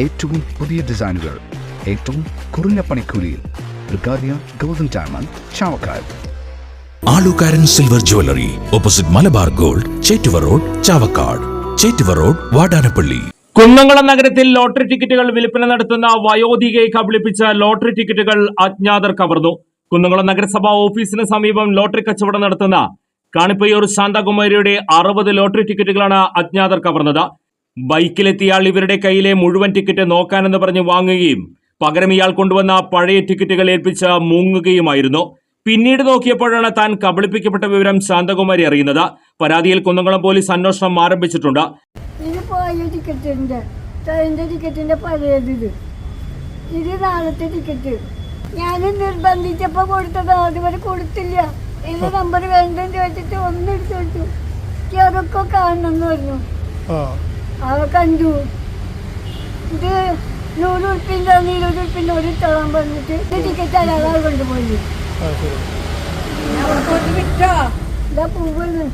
ഏറ്റവും പുതിയ ഡിസൈനുകൾ ഏറ്റവും കുറഞ്ഞ പണിക്കൂലിയിൽ golden diamond Alukaran silver jewellery opposite Malabar gold Chettuva road Chavakkad. Chettuva road Vadanappally. Kunnamkulam നഗരത്തിൽ ലോട്ടറി ടിക്കറ്റുകൾ വിൽപ്പന നടത്തുന്ന വയോധികയെ കബളിപ്പിച്ച ലോട്ടറി ടിക്കറ്റുകൾ അജ്ഞാതർ കവർന്നു. കുന്നംകുളം നഗരസഭാ ഓഫീസിന് സമീപം ലോട്ടറി കച്ചവടം നടത്തുന്ന കാണിപ്പയ്യൂർ ശാന്തകുമാരിയുടെ അറുപത് ലോട്ടറി ടിക്കറ്റുകളാണ് അജ്ഞാതർ കവർന്നത്. ബൈക്കിലെത്തിയാൾ ഇവരുടെ കയ്യിലെ മുഴുവൻ ടിക്കറ്റ് നോക്കാനെന്ന് പറഞ്ഞ് വാങ്ങുകയും പകരം ഇയാൾ കൊണ്ടുവന്ന പഴയ ടിക്കറ്റുകൾ ഏൽപ്പിച്ച് മുങ്ങുകയുമായിരുന്നു. പിന്നീട് നോക്കിയപ്പോഴാണ് താൻ കബളിപ്പിക്കപ്പെട്ട വിവരം ശാന്തകുമാരി അറിയുന്നത്. പരാതിയിൽ കുന്നംകുളം പോലീസ് അന്വേഷണം ആരംഭിച്ചിട്ടുണ്ട്. ഇത് നാളത്തെ ടിക്കറ്റ്. ഞാൻ നിർബന്ധിച്ചപ്പോൾ കൊടുത്തത് അതുവരെ കൊടുത്തില്ല. എന്റെ നമ്പർ വേണ്ടെന്ന് ചോദിച്ചിട്ട് ഒന്ന് എടുത്ത് വെച്ചു. അതൊക്കെ കാണണം എന്ന് പറഞ്ഞു. അവ കണ്ടു. ഇത് നൂറ് ഉറുപ്പിന്റെ ഇരുപത് ഉറുപ്പിന്റെ ഒരു തളം പറഞ്ഞിട്ട് ടിക്കറ്റ് അയാൾ കൊണ്ടുപോയി. ഇതാ പൂവാണ്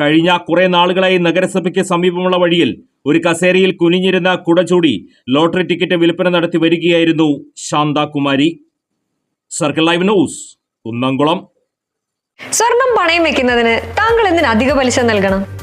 കഴിഞ്ഞ കുറെ നാളുകളായി നഗരസഭയ്ക്ക് സമീപമുള്ള വഴിയിൽ ഒരു കസേരയിൽ കുനിഞ്ഞിരുന്ന കുടചൂടി ലോട്ടറി ടിക്കറ്റ് വിൽപ്പന നടത്തി വരികയായിരുന്നു Shanthakumari. Circle live news Kunnamkulam. സ്വർണം പണയം വെക്കുന്നതിന് താങ്കൾ എന്തിന് അധിക പലിശ നൽകണം?